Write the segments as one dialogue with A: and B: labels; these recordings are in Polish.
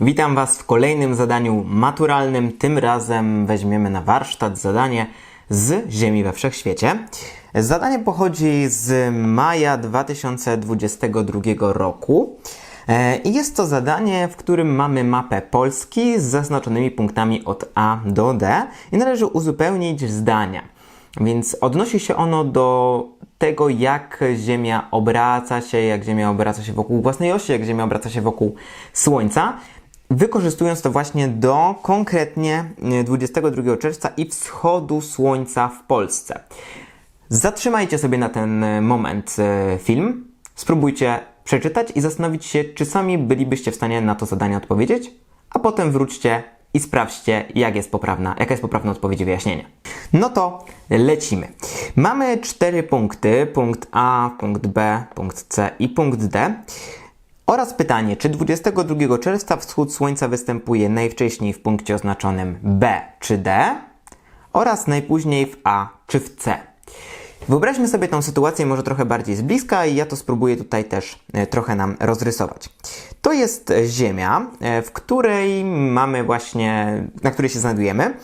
A: Witam Was w kolejnym zadaniu maturalnym. Tym razem weźmiemy na warsztat zadanie z Ziemi we Wszechświecie. Zadanie pochodzi z maja 2022 roku. E, I jest to zadanie, w którym mamy mapę Polski z zaznaczonymi punktami od A do D i należy uzupełnić zdania. Więc odnosi się ono do tego, jak Ziemia obraca się, jak Ziemia obraca się wokół własnej osi, jak Ziemia obraca się wokół Słońca, wykorzystując to właśnie do konkretnie e, 22 czerwca i wschodu Słońca w Polsce. Zatrzymajcie sobie na ten e, moment e, film, spróbujcie przeczytać i zastanowić się, czy sami bylibyście w stanie na to zadanie odpowiedzieć, a potem wróćcie i sprawdźcie, jak jest poprawna, jaka jest poprawna odpowiedź wyjaśnienie. No to lecimy. Mamy cztery punkty: punkt A, punkt B, punkt C i punkt D. Oraz pytanie, czy 22 czerwca wschód słońca występuje najwcześniej w punkcie oznaczonym B czy D, oraz najpóźniej w A czy w C. Wyobraźmy sobie tą sytuację może trochę bardziej z bliska i ja to spróbuję tutaj też e, trochę nam rozrysować. To jest e, Ziemia, e, w której mamy właśnie, na której się znajdujemy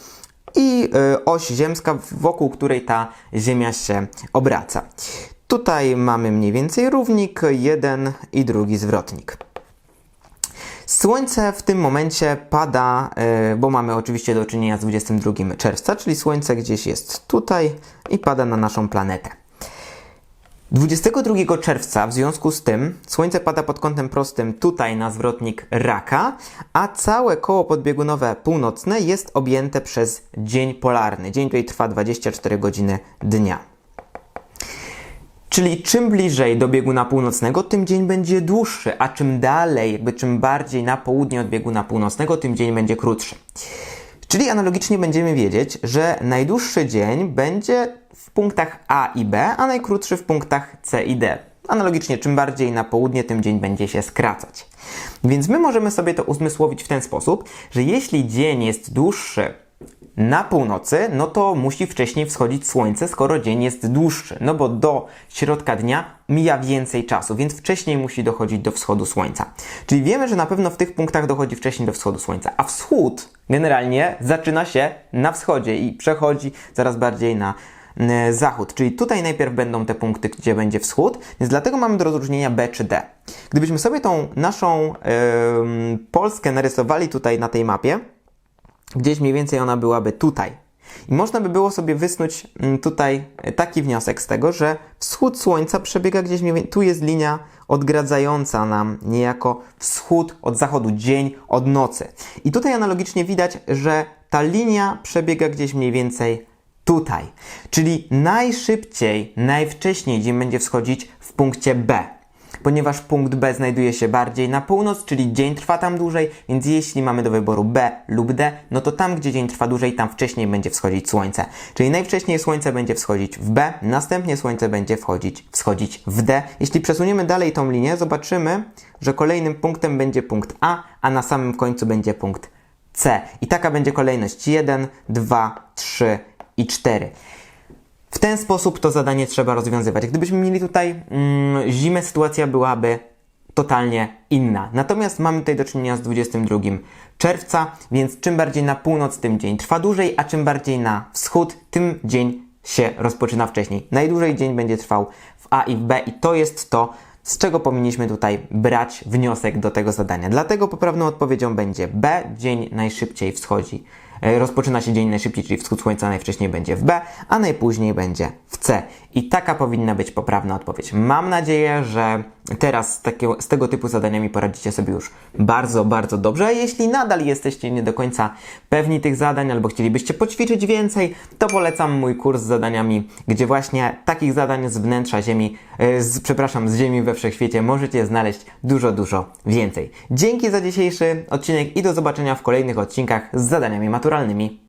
A: i e, oś ziemska, wokół której ta Ziemia się obraca. Tutaj mamy mniej więcej równik, jeden i drugi zwrotnik. Słońce w tym momencie pada, bo mamy oczywiście do czynienia z 22 czerwca, czyli Słońce gdzieś jest tutaj i pada na naszą planetę. 22 czerwca w związku z tym Słońce pada pod kątem prostym tutaj na zwrotnik raka, a całe koło podbiegunowe północne jest objęte przez dzień polarny. Dzień tutaj trwa 24 godziny dnia. Czyli czym bliżej do bieguna północnego, tym dzień będzie dłuższy, a czym dalej, jakby czym bardziej na południe od bieguna północnego, tym dzień będzie krótszy. Czyli analogicznie będziemy wiedzieć, że najdłuższy dzień będzie w punktach A i B, a najkrótszy w punktach C i D. Analogicznie, czym bardziej na południe, tym dzień będzie się skracać. Więc my możemy sobie to uzmysłowić w ten sposób, że jeśli dzień jest dłuższy na północy, no to musi wcześniej wschodzić słońce, skoro dzień jest dłuższy. No bo do środka dnia mija więcej czasu, więc wcześniej musi dochodzić do wschodu słońca. Czyli wiemy, że na pewno w tych punktach dochodzi wcześniej do wschodu słońca, a wschód generalnie zaczyna się na wschodzie i przechodzi coraz bardziej na zachód. Czyli tutaj najpierw będą te punkty, gdzie będzie wschód, więc dlatego mamy do rozróżnienia B czy D. Gdybyśmy sobie tą naszą em, Polskę narysowali tutaj na tej mapie, gdzieś mniej więcej ona byłaby tutaj. I można by było sobie wysnuć mm, tutaj taki wniosek z tego, że wschód słońca przebiega gdzieś mniej więcej, tu jest linia odgradzająca nam niejako wschód od zachodu, dzień od nocy. I tutaj analogicznie widać, że ta linia przebiega gdzieś mniej więcej tutaj. Czyli najszybciej, najwcześniej dzień będzie wschodzić w punkcie B ponieważ punkt B znajduje się bardziej na północ, czyli dzień trwa tam dłużej, więc jeśli mamy do wyboru B lub D, no to tam, gdzie dzień trwa dłużej, tam wcześniej będzie wschodzić słońce. Czyli najwcześniej słońce będzie wschodzić w B, następnie słońce będzie wchodzić, wschodzić w D. Jeśli przesuniemy dalej tą linię, zobaczymy, że kolejnym punktem będzie punkt A, a na samym końcu będzie punkt C. I taka będzie kolejność 1, 2, 3 i 4. Ten sposób to zadanie trzeba rozwiązywać. Gdybyśmy mieli tutaj mm, zimę, sytuacja byłaby totalnie inna. Natomiast mamy tutaj do czynienia z 22 czerwca, więc czym bardziej na północ, tym dzień trwa dłużej, a czym bardziej na wschód, tym dzień się rozpoczyna wcześniej. Najdłużej dzień będzie trwał w A i w B i to jest to, z czego powinniśmy tutaj brać wniosek do tego zadania. Dlatego poprawną odpowiedzią będzie B, dzień najszybciej wschodzi. E, Rozpoczyna się dzień najszybciej, czyli wschód słońca najwcześniej będzie w B, a najpóźniej będzie w C. I taka powinna być poprawna odpowiedź. Mam nadzieję, że teraz z, takiego, z tego typu zadaniami poradzicie sobie już bardzo, bardzo dobrze. Jeśli nadal jesteście nie do końca pewni tych zadań albo chcielibyście poćwiczyć więcej, to polecam mój kurs z zadaniami, gdzie właśnie takich zadań z wnętrza Ziemi, e, z, przepraszam, z Ziemi we Wszechświecie możecie znaleźć dużo, dużo więcej. Dzięki za dzisiejszy odcinek i do zobaczenia w kolejnych odcinkach z zadaniami maturalnymi naturalnymi.